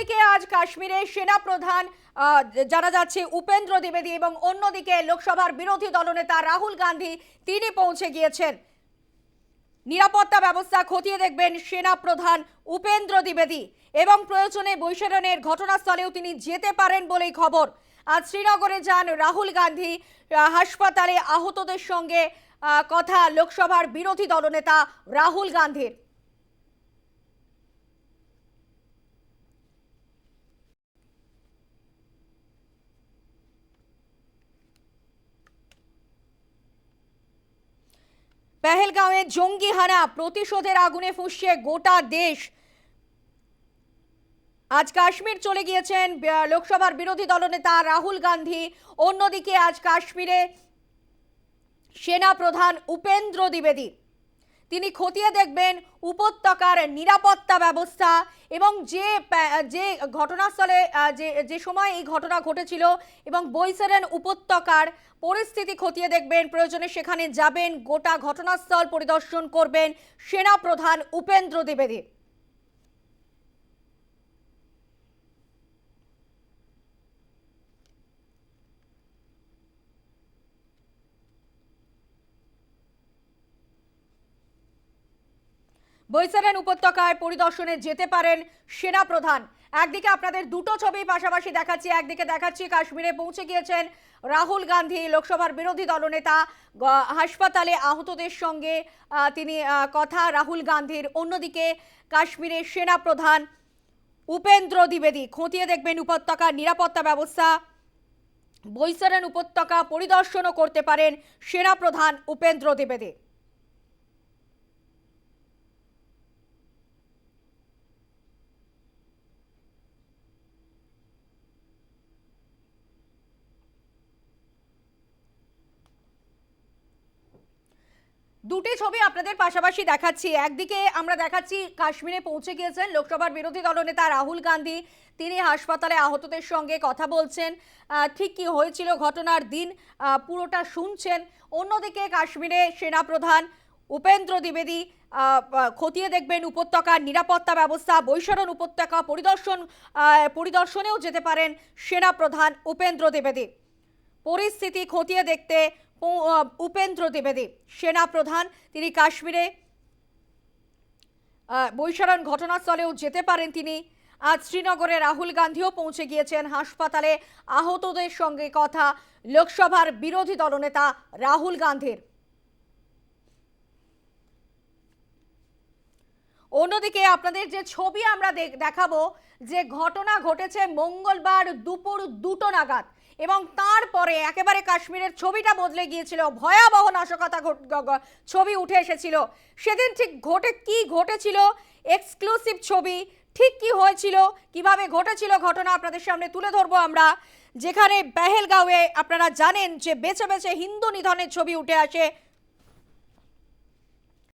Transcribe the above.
একদিকে আজ কাশ্মীরে সেনা প্রধান জানা যাচ্ছে উপেন্দ্র দ্বিবেদী এবং অন্যদিকে লোকসভার বিরোধী দলনেতা রাহুল গান্ধী তিনি পৌঁছে গিয়েছেন। নিরাপত্তা ব্যবস্থা খতিয়ে দেখবেন সেনা প্রধান উপেন্দ্র দ্বিবেদী এবং প্রয়োজনে বৈশারণের ঘটনাস্থলেও তিনি যেতে পারেন বলেই খবর। আজ শ্রীনগরে যান রাহুল গান্ধী হাসপাতালে আহতদের সঙ্গে কথা লোকসভার বিরোধী দলনেতা রাহুল গান্ধীর। পেহেলগাঁওয়ে জঙ্গি হানা প্রতিশোধের আগুনে ফুসছে গোটা দেশ। আজ কাশ্মীর চলে গিয়েছেন লোকসভার বিরোধী দলনেতা রাহুল গান্ধী। অন্যদিকে আজ কাশ্মীরে সেনা প্রধান উপেন্দ্র দ্বিবেদী তিনি খতিয়ে দেখবেন উপত্যকার নিরাপত্তা ব্যবস্থা এবং যে যে ঘটনাস্থলে, যে যে সময় এই ঘটনা ঘটেছিল এবং বৈসারেন উপত্যকার পরিস্থিতি খতিয়ে দেখবেন, প্রয়োজনে সেখানে যাবেন, গোটা ঘটনাস্থল পরিদর্শন করবেন সেনা প্রধান উপেন্দ্র দ্বিবেদী। বৈসারেন উপত্যকায় পরিদর্শনে যেতে পারেন সেনা প্রধান একদিকে আপনাদের দুটো ছবি পাশাপাশি দেখাচ্ছি, একদিকে দেখাচ্ছি কাশ্মীরে পৌঁছে গিয়েছেন রাহুল গান্ধী, লোকসভার বিরোধী দলনেতা হাসপাতালে আহতদের সঙ্গে তিনি কথা, রাহুল গান্ধীর। অন্যদিকে কাশ্মীরের সেনা প্রধান উপেন্দ্র দ্বিবেদী, খতিয়ে দেখবেন উপত্যকার নিরাপত্তা ব্যবস্থা। বৈসারেন উপত্যকা পরিদর্শনও করতে পারেন সেনা প্রধান উপেন্দ্র দ্বিবেদী। দুটি ছবি আপনাদের পাশাপাশি দেখাচ্ছি। একদিকে আমরা দেখাচ্ছি কাশ্মীরে পৌঁছে গিয়েছেন লোকসভার বিরোধী দলনেতা রাহুল গান্ধী। তিনি হাসপাতালে আহতদের সঙ্গে কথা বলছেন। ঠিক কি হয়েছিল ঘটনার দিন পুরোটা শুনছেন। অন্যদিকে কাশ্মীরে সেনাপ্রধান উপেন্দ্র দ্বিবেদী খতিয়ে দেখবেন উপত্যকার নিরাপত্তা ব্যবস্থা, বৈশারণ উপত্যকা পরিদর্শন পরিদর্শনেও যেতে পারেন সেনাপ্রধান উপেন্দ্র দ্বিবেদী। পরিস্থিতি খতিয়ে দেখতে উপেন্দ্র দ্বিবেদী সেনা প্রধান। তিনি কাশ্মীরে বৈশারণ ঘটনাস্থলেও যেতে পারেন তিনি। আজ শ্রীনগরে রাহুল গান্ধীও পৌঁছে গিয়েছেন হাসপাতালে। আহতদের সঙ্গে কথা। লোকসভার বিরোধী দলনেতা রাহুল গান্ধীর। অন্যদিকে আপনাদের যে ছবি আমরা দেখ- দেখাবো, যে ঘটনা ঘটেছে মঙ্গলবার দুপুর দুটো নাগাদ এবং তারপরে একেবারে কাশ্মীরের ছবিটা বদলে গিয়েছিল, ভয়াবহ নাশকতা ছবি উঠে এসেছিল। সেদিন ঠিক ঘটে, কি ঘটেছিল? এক্সক্লুসিভ ছবি, ঠিক কি হয়েছিল? কীভাবে ঘটেছিল ঘটনা আপনাদের সামনে তুলে ধরবো আমরা। যেখানে বেহেলগাঁওয়ে আপনারা জানেন যে বেছে বেছে হিন্দু নিধনের ছবি উঠে আসে